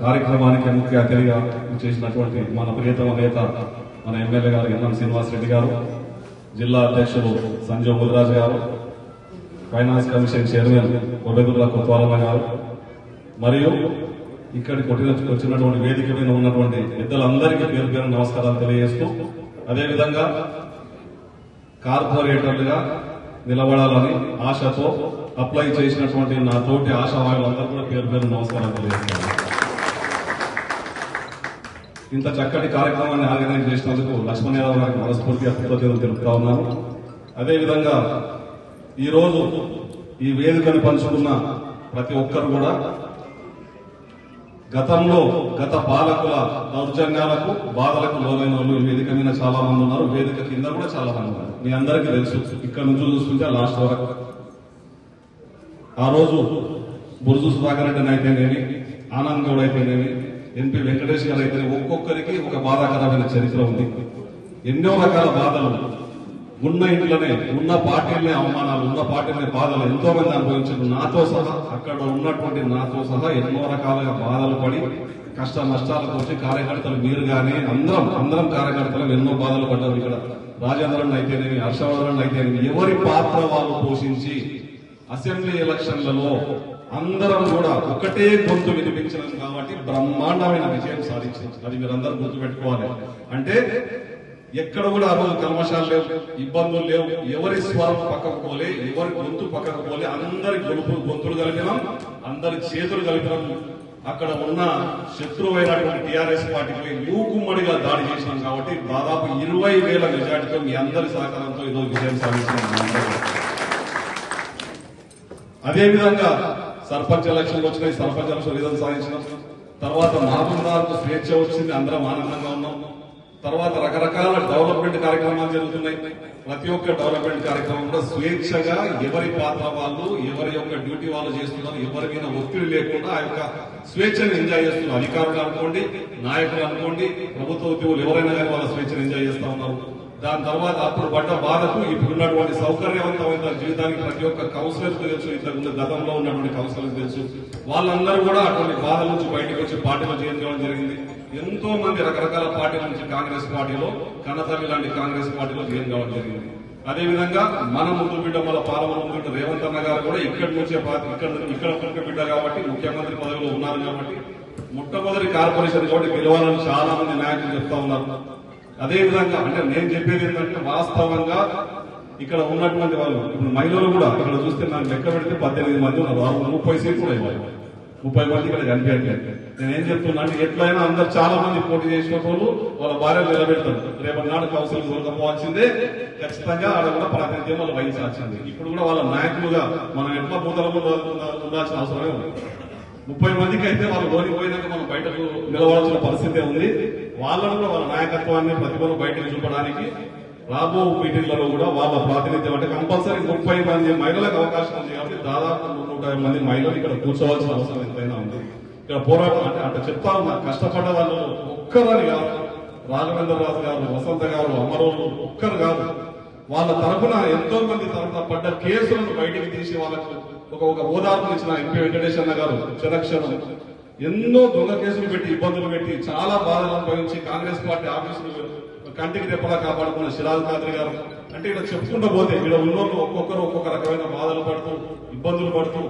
కార్యక్రమానికి ముఖ్య అతిథిగా చేసినటువంటి మన ప్రియతమ నేత మన ఎమ్మెల్యే గారు ఎన్ఎం శ్రీనివాసరెడ్డి గారు జిల్లా అధ్యక్షులు సంజయ్ ముదిరాజు గారు finance commission chairman Kobbedurla Kotwalamma గారు. మరియు ఇక్కడికి కొట్టిన వచ్చినటువంటి వేదిక మీద ఉన్నటువంటి పెద్దలందరికీ పేరు పేరు నమస్కారాలు తెలియజేస్తూ అదేవిధంగా కార్పొరేటర్లుగా నిలబడాలని ఆశతో అప్లై చేసినటువంటి నా తోటి ఆశావాయులందరూ కూడా పేరు పేరు నమస్కారాలు తెలియజేస్తాను ఇంత చక్కటి కార్యక్రమాన్ని ఆర్గనైజ్ చేసినందుకు లక్ష్మణరావు గారికి మనస్ఫూర్తిగా కృతజ్ఞతలు తెలుపుతా ఉన్నాను. అదేవిధంగా ఈరోజు ఈ వేదికను పంచుకున్న ప్రతి ఒక్కరు కూడా గతంలో గత పాలకుల దౌర్జన్యాలకు బాధలకు లోనైన వాళ్ళు ఈ వేదిక మీద చాలా మంది ఉన్నారు. వేదిక కింద కూడా చాలా మంది ఉన్నారు. మీ అందరికీ తెలుసు. ఇక్కడ నుంచి చూసుకుంటే లాస్ట్ వరకు. ఆ రోజు బురుజు సుధాకర్ రెడ్డి అయితేనేమి ఆనంద్ గౌడ్ అయితేనేమి ఎంపీ వెంకటేష్ గారు అయితే ఒక్కొక్కరికి ఒక బాధాకరమైన చరిత్ర ఉంది. ఎన్నో రకాల బాధలు ఉన్న ఇంట్లోనే ఉన్న పార్టీలనే అవమానాలు ఉన్న పార్టీలనే బాధలు ఎంతో మంది అనుభవించారు. నాతో సహా అక్కడ ఉన్నటువంటి నాతో సహా ఎన్నో రకాలుగా బాధలు పడి కష్ట నష్టాలకు వచ్చి కార్యకర్తలు మీరు కానీ అందరం అందరం కార్యకర్తలు ఎన్నో బాధలు పడ్డారు ఇక్కడ. రాజేంద్రన్ అయితేనేమి హర్షవర్ధన్ అయితేనేమి ఎవరి పాత్ర వాళ్ళు పోషించి అసెంబ్లీ ఎలక్షన్లలో అందరం కూడా ఒకటే గొంతు వినిపించడం కాబట్టి బ్రహ్మాండమైన విజయం సాధించింది అది మీరందరూ గుర్తుపెట్టుకోవాలి. అంటే ఎక్కడ కూడా ఆ రోజు కల్మషాలు లేవు ఇబ్బందులు లేవు. ఎవరి స్వరం పక్కకు పోలే ఎవరి గొంతు పక్కకు పోలే అందరి గొలుపు గొంతులు కలిపినాం అందరి చేతులు కలిపినాం. అక్కడ ఉన్న శత్రువైనటువంటి టిఆర్ఎస్ పార్టీపై మూకుమ్మడిగా దాడి చేసినాం కాబట్టి దాదాపు ఇరవై వేల మెజార్టీతో మీ అందరి సహకారంతో ఈరోజు విజయం సాధించినాం అదేవిధంగా సర్పంచ్ ఎలక్షన్లు వచ్చినాయి సర్పంచ్ ఎలక్షన్ విధంగా సాధించినాం తర్వాత మహబూబ్నగర్కు స్వేచ్ఛ వచ్చింది అందరం ఆనందంగా ఉన్నాం. తర్వాత రకరకాల డెవలప్మెంట్ కార్యక్రమాలు జరుగుతున్నాయి. ప్రతి ఒక్క డెవలప్మెంట్ కార్యక్రమం కూడా స్వేచ్ఛగా ఎవరి పాత్ర వాళ్ళు ఎవరి యొక్క డ్యూటీ వాళ్ళు చేస్తున్నారు ఎవరి మీద ఒత్తిడి లేకుండా ఆ యొక్క స్వేచ్ఛను ఎంజాయ్ చేస్తున్నారు. అధికారులు అనుకోండి నాయకులు అనుకోండి ప్రభుత్వ ఉద్యోగులు ఎవరైనా కానీ వాళ్ళ స్వేచ్ఛను ఎంజాయ్ చేస్తా ఉన్నారు. దాని తర్వాత అప్పుడు పడ్డ బాధకు ఇప్పుడు ఉన్నటువంటి సౌకర్యవంతమైన జీవితానికి ప్రతి ఒక్క కౌన్సిలర్ తెలుసు ఇంతకుముందు గతంలో ఉన్నటువంటి కౌన్సిలర్ తెలుసు. వాళ్ళందరూ కూడా అటువంటి బాధల నుంచి బయటకు వచ్చి పార్టీలో చేయించడం జరిగింది. ఎంతో మంది రకరకాల పార్టీల నుంచి కాంగ్రెస్ పార్టీలో కన్నతల్లి లాంటి కాంగ్రెస్ పార్టీలో జాయిన్ కావడం జరిగింది. అదేవిధంగా మన ముందు బిడ్డ మన పాలన ముందు బిడ్డ రేవంత్ అన్న గారు కూడా ఇక్కడి నుంచే ఇక్కడ ఇక్కడ బిడ్డ కాబట్టి ముఖ్యమంత్రి పదవిలో ఉన్నారు కాబట్టి మొట్టమొదటి కార్పొరేషన్ కాబట్టి గెలవాలని చాలా మంది నాయకులు చెప్తా ఉన్నారు. అదే విధంగా అంటే నేను చెప్పేది ఏంటంటే వాస్తవంగా ఇక్కడ ఉన్నటువంటి వాళ్ళు ఇప్పుడు మహిళలు కూడా ఇక్కడ చూస్తే నాకు లెక్క పెడితే పద్దెనిమిది మంది ఉన్నారు వాళ్ళు ముప్పై సీట్లు కూడా ఇవ్వాలి ముప్పై మంది ఇక్కడ కనిపించట్లేదు నేను ఏం చెప్తున్నా అంటే ఎట్లయినా అందరు చాలా మంది పోటీ చేసిన వాళ్ళు వాళ్ళ భార్యలు నిలబెడతారు. రేపటి నాడు కౌన్సిల్ దొరకపోవాల్సిందే ఖచ్చితంగా ఆడ కూడా ప్రాతినిధ్యం వాళ్ళు వహించాల్సింది. ఇప్పుడు కూడా వాళ్ళ నాయకులుగా మనం ఎట్లా పూతలము ఉండాల్సిన అవసరమే ఉంది. ముప్పై మందికి అయితే వాళ్ళు ఓడిపోయినాక మనం బయటకు నిలవాల్సిన పరిస్థితి ఉంది. వాళ్ళను కూడా వాళ్ళ నాయకత్వాన్ని ప్రతిభను బయటకు చూపడానికి రాబో మీటింగ్లలో కూడా వాళ్ళ ప్రాతినిధ్యం అంటే కంపల్సరీ ముప్పై మంది మహిళలకు అవకాశం ఉంది కాబట్టి దాదాపు నూట మంది మహిళలు ఇక్కడ కూర్చోవాల్సిన అవసరం ఎంతైనా ఉంది. ఇక్కడ పోరాటం అంటే అంటే చెప్తా ఉన్నా కష్టపడ్డ వాళ్ళు ఒక్కరని కాదు. రాఘవేంద్ర రాజు గారు వసంత గారు అమరోలు ఒక్కరు కాదు. వాళ్ళ తరఫున ఎంతో మంది తరఫున పడ్డ కేసులను బయటికి తీసి వాళ్ళకు ఒక ఒక ఓదార్పు ఇచ్చిన ఎంపీ వెంకటేష్ అన్న గారు క్షణక్షణం ఎన్నో దొంగ కేసులు పెట్టి ఇబ్బందులు పెట్టి చాలా బాధలు అనుభవించి కాంగ్రెస్ పార్టీ ఆఫీసులు కంటికి రెప్పలా కాపాడుకున్న సిరాజ్ ఖాద్రి గారు. అంటే ఇక్కడ చెప్పుకుంటూ పోతే ఇక్కడ ఉన్నోళ్ళు ఒక్కొక్కరు ఒక్కొక్క రకమైన బాధలు పడుతూ ఇబ్బందులు పడుతూ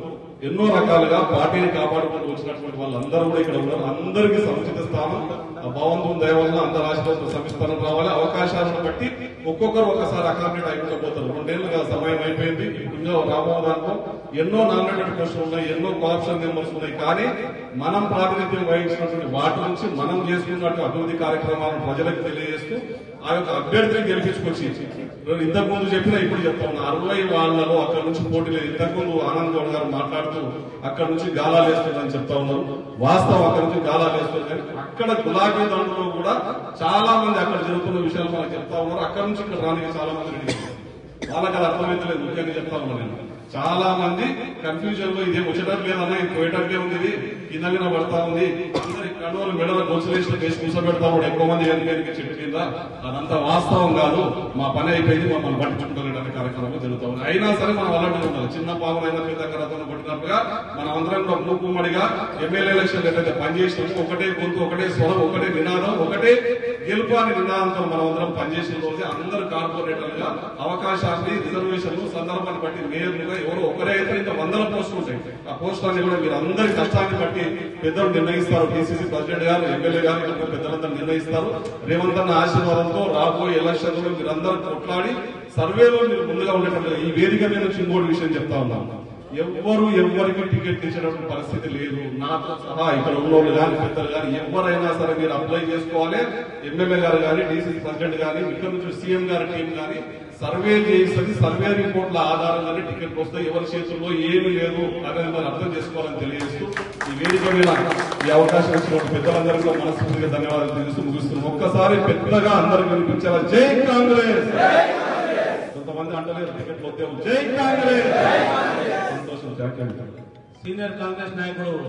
ఎన్నో రకాలుగా పార్టీని కాపాడుకుంటూ వచ్చినటువంటి వాళ్ళందరూ కూడా ఇక్కడ ఉన్నారు. అందరికీ సముచిత స్థానం ఆ భగవంతుని దయ వల్ల అందరు రాష్ట్రంలో సమిస్థానం రావాలి. అవకాశాలను బట్టి ఒక్కొక్కరు ఒక్కసారి అకామిడేట్ అయిపోతూ పోతారు రెండేళ్ళుగా సమయం అయిపోయింది. ఇంకా రాబో దాంట్లో ఎన్నో నామినేటెడ్ క్వశ్చన్ ఉన్నాయి ఎన్నో కాప్షన్ మెంబర్స్ ఉన్నాయి. కానీ మనం ప్రాతినిధ్యం వహించినటువంటి వాటి నుంచి మనం చేసుకున్నట్టు అభివృద్ధి కార్యక్రమాలను ప్రజలకు తెలియజేస్తూ ఆ యొక్క అభ్యర్థిని గెలిపించుకొచ్చి నేను ఇంతకు ముందు చెప్పిన ఇప్పుడు చెప్తా ఉన్నా అరవై వాళ్ళలో అక్కడ నుంచి పోటీ లేదు. ఇంతకుముందు ఆనంద్ గౌడ్ గారు మాట్లాడుతూ అక్కడ నుంచి గాలాలు వేస్తుందని చెప్తా ఉన్నారు. వాస్తవం అక్కడ నుంచి గాలాలు వేస్తుంది కానీ అక్కడ గులాబీ దండలో కూడా చాలా మంది అక్కడ జరుగుతున్న విషయాలు మనకు చెప్తా ఉన్నారు. అక్కడ నుంచి ఇక్కడ రానికి చాలా మంది రెడీ వాళ్ళకి అది అర్థమైతలేదు. ముఖ్యంగా చెప్తా ఉన్నాను నేను. చాలా మంది కన్ఫ్యూజన్లో ఇదే వచ్చేటట్టు లేదన్నా పోయేటట్లే ఉంది ఇది మీద పడతా ఉంది. అందరి మెడల గొలుసులేసిన వేసి కూర్చోబెడతా కూడా ఎక్కువ మంది వెనుక వెనుక చెట్టు కింద అదంతా వాస్తవం కాదు. మా పని అయిపోయింది మమ్మల్ని పట్టించుకుంటున్న కార్యక్రమం జరుగుతూ ఉంది. అయినా సరే మనం అలాంటి ఉండాలి చిన్న పాములైనా పెద్ద కరతను కొట్టినట్టుగా మనం అందరం కూడా మూకుమ్మడిగా ఎమ్మెల్యే ఎలక్షన్ ఏదైతే పనిచేసినాము ఒకటే గొంతు ఒకటే స్వరం ఒకటే నినాదం గెలుపు అని నినాదంతో మనం అందరం పనిచేసిన రోజే అందరు కార్పొరేటర్లుగా అవకాశాన్ని రిజర్వేషన్లు సందర్భాన్ని బట్టి మేయర్లుగా ఎవరు ఒకరే అయితే ఇంకా వందల పోస్టులు ఉంటాయి. ఆ పోస్టులన్నీ కూడా మీరు అందరి కష్టాన్ని బట్టి పెద్దలు నిర్ణయిస్తారు. టీసీసీ ప్రెసిడెంట్ గారు ఎమ్మెల్యే గారు ఇక్కడ పెద్దలందరూ నిర్ణయిస్తారు. రేవంత్ అన్న ఆశీర్వాదంతో రాబోయే ఎలక్షన్లో మీరందరూ కొట్లాడి సర్వేలో మీరు ముందుగా ఉండేటట్టు ఈ వేదిక మీద ఇంకోటి విషయం చెప్తా ఉన్నాను. ఎవ్వరు ఎవ్వరికి టికెట్ ఇచ్చేటటువంటి పరిస్థితి లేదు. నాతో సహా ఇక్కడ ఉన్నోళ్ళు కానీ పెద్దలు కానీ ఎవరైనా సరే మీరు అప్లై చేసుకోవాలి. ఎమ్మెల్యే గారు కానీ డీసీ ప్రెసిడెంట్ కానీ ఇక్కడ నుంచి సీఎం గారి టీం కానీ సర్వే చేస్తుంది సర్వే రిపోర్ట్ల ఆధారంగానే టికెట్ వస్తాయి. ఎవరి చేతుల్లో ఏమీ లేదు అనేది మరి అర్థం చేసుకోవాలని తెలియజేస్తూ ఈ వేదిక మీద ఈ అవకాశం ఇచ్చిన పెద్దలందరికీ కూడా మనస్ఫూర్తిగా ధన్యవాదాలు తెలుస్తూ ముగిస్తున్నాం. ఒక్కసారి పెద్దగా అందరికి వినిపించాలా జై కాంగ్రెస్! కొంతమంది అంటలేరు టికెట్లు వద్దే జై కాంగ్రెస్! सोचा सीनियर कांग्रेस नायक